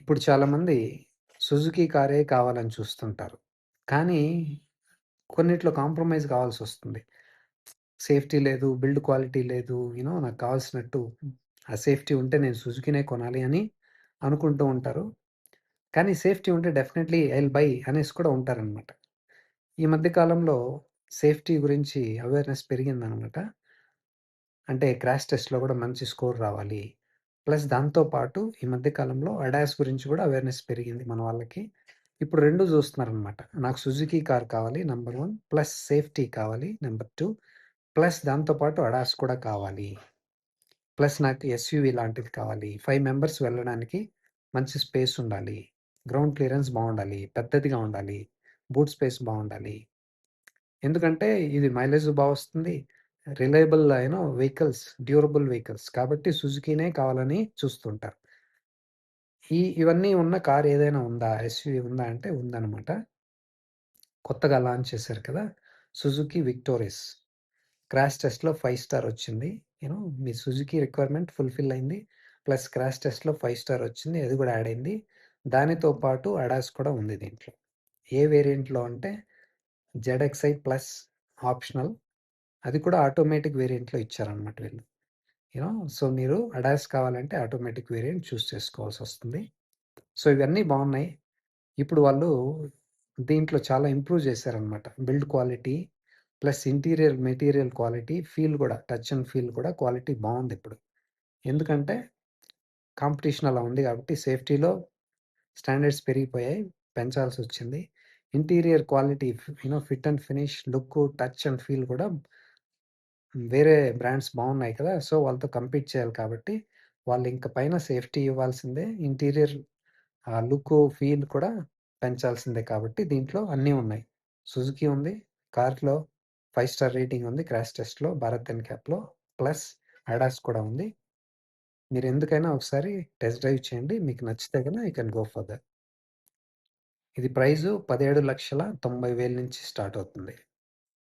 ఇప్పుడు చాలామంది సుజుకి కారే కావాలని చూస్తుంటారు. కానీ కొన్నిట్లో కాంప్రమైజ్ కావాల్సి వస్తుంది సేఫ్టీ లేదు, బిల్డ్ క్వాలిటీ లేదు. యూ నో నాకు కావాల్సినట్టు ఆ సేఫ్టీ ఉంటే నేను సుజుకినే కొనాలి అని అనుకుంటూ ఉంటారు. కానీ సేఫ్టీ ఉంటే డెఫినెట్‌లీ ఐ విల్ బై అనేసి కూడా ఉంటారనమాట. ఈ మధ్య కాలంలో సేఫ్టీ గురించి అవేర్‌నెస్ పెరిగిందనమాట. అంటే క్రాష్ టెస్ట్‌లో కూడా మంచి స్కోర్ రావాలి. ప్లస్ దాంతో పాటు ఈ మధ్య కాలంలో అడాస్ గురించి కూడా అవేర్‌నెస్ పెరిగింది మన వాళ్ళకి. ఇప్పుడు రెండు చూస్తున్నారనమాట. నాకు సుజుకి కార్ కావాలి నెంబర్ వన్ ప్లస్ సేఫ్టీ కావాలి నెంబర్ టూ ప్లస్ దాంతో పాటు అడాస్ కూడా కావాలి. ప్లస్ నాకు ఎస్యూవి లాంటిది కావాలి. ఫైవ్ మెంబర్స్ వెళ్ళడానికి మంచి స్పేస్ ఉండాలి. గ్రౌండ్ క్లియరెన్స్ బాగుండాలి పెద్దదిగా ఉండాలి. బూట్ స్పేస్ బాగుండాలి ఎందుకంటే ఇది మైలేజ్ బాగా వస్తుంది. రిలయబుల్ అయిన వెహికల్స్, డ్యూరబుల్ వెహికల్స్ కాబట్టి సుజుకీనే కావాలని చూస్తుంటారు. ఈ ఇవన్నీ ఉన్న కార్ ఏదైనా ఉందా? ఎస్యూవి ఉందా? అంటే ఉందనమాట. కొత్తగా లాంచ్ చేశారు కదా! సుజుకి విక్టోరియస్ క్రాష్ టెస్ట్‌లో ఫైవ్ స్టార్ వచ్చింది. యూనో మీ సుజుకి రిక్వైర్మెంట్ ఫుల్‌ఫిల్ అయింది. ప్లస్ క్రాష్ టెస్ట్‌లో ఫైవ్ స్టార్ వచ్చింది. అది కూడా యాడ్ అయింది. దానితో పాటు అడాస్ కూడా ఉంది దీంట్లో. ఏ వేరియంట్‌లో అంటే జెడ్‌ఎక్స్‌ఐ ప్లస్ ఆప్షనల్. అది కూడా ఆటోమేటిక్ వేరియంట్‌లో ఇచ్చారనమాట వీళ్ళు. యూనో సో మీరు అడాస్ కావాలంటే ఆటోమేటిక్ వేరియంట్ చూస్ చేసుకోవాల్సొస్తుంది. సో ఇవన్నీ బావున్నాయి. ఇప్పుడు వాళ్ళు దీంట్లో చాలా ఇంప్రూవ్ చేశారనమాట. Build quality plus interior material quality, feel కూడా టచ్ అండ్ ఫీల్ కూడా క్వాలిటీ బావుందిప్పుడు. ఎందుకంటే కాంపిటీషన్ అలా ఉంది కాబట్టి సేఫ్టీలో స్టాండర్డ్స్ పెరిగిపోయాయి. పెంచాల్సొచ్చింది. Interior quality you know fit and finish, look, touch and feel కూడా వేరే బ్రాండ్స్ బాగున్నాయి కదా! సో వాళ్ళతో కంపీట్ చేయాలి కాబట్టి వాళ్ళు ఇంక పైన సేఫ్టీ ఇవ్వాల్సిందే. ఇంటీరియర్ ఆహ్, లుక్, ఫీల్ కూడా పెంచాల్సిందే కాబట్టి దీంట్లో అన్నీ ఉన్నాయి. సుజుకి ఉంది. కార్‌లో 5 స్టార్ రేటింగ్ ఉంది క్రాష్ టెస్ట్‌లో భారత్ ఎన్‌క్యాప్‌లో ప్లస్ అడాస్ కూడా ఉంది. మీరు ఎందుకైనా ఒకసారి టెస్ట్ డ్రైవ్ చేయండి. మీకు నచ్చితే gonna you can go for that. ఇది ప్రైజు 17,90,000 నుంచి స్టార్ట్ అవుతుంది.